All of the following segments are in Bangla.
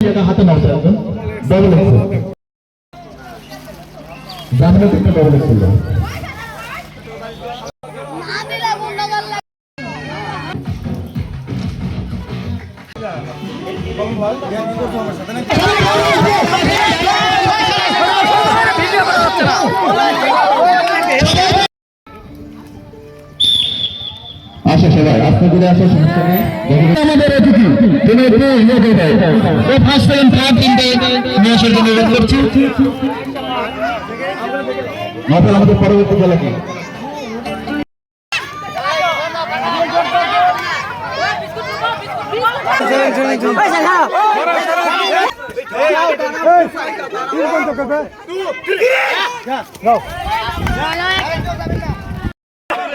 এটা হাতে মারছে একজন ডবল এক্সেল জামিনের দিকটা ডবল এক্সেল দাও। আসো সবাই করে আসো সমস্যা নেই আমাদের অতিথি তুমি একটু ইয়ে করে দাও ও ফার্স্ট টাইম থার্ড তিনটে নিয়ে আসার জন্য অনুরোধ করছি নভেল আমাদের পরবর্তী জেলা কি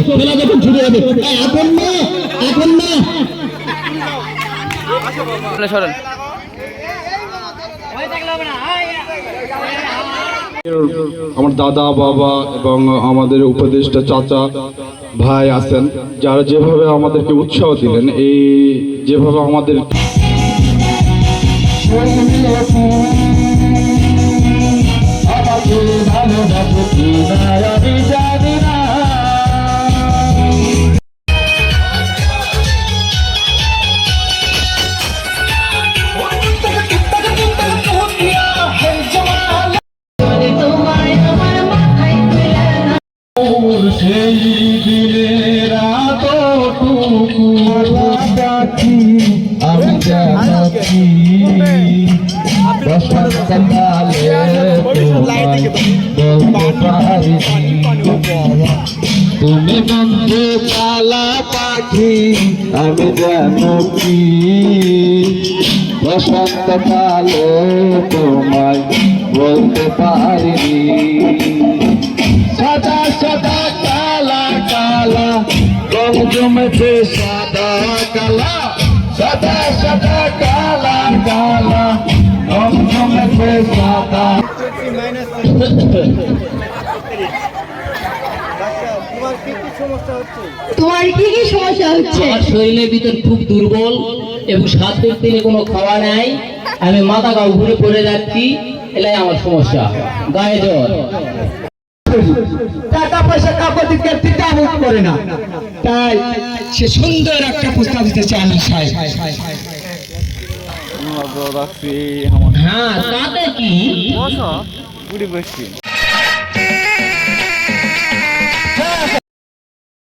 তবে দেখে করছি আমি সরেন। আমার দাদা বাবা এবং আমাদের উপদেষ্টা চাচা ভাই আছেন যারা যেভাবে আমাদেরকে উৎসাহ দিলেন এই যেভাবে আমাদের দিনের এতটুকু পাখি আমি জানাচ্ছি তুমি বন্ধু চালা পাখি, আমি জানো কি বসন্তকালে তোমায় বলতে পারিনি। জমেছে সাদা কালা সাদা সাদা কালা কালা। জমেছে সাদা। তোমার কি কি সমস্যা হচ্ছে? আমার শরীরের ভিতর খুব দুর্বল এবং দিন কোনো খাওয়া নাই। আমি মাথা গা ঘুরে পড়ে যাচ্ছি এলাই আমার সমস্যা। গায়ে জ্বর। টাকা পয়সা কাপড় দিকে দ্বিধাবোধ করে না। তাই সে সুন্দর একটা প্রস্তাব দিতে চান সাহেব। হ্যাঁ তাতে কি?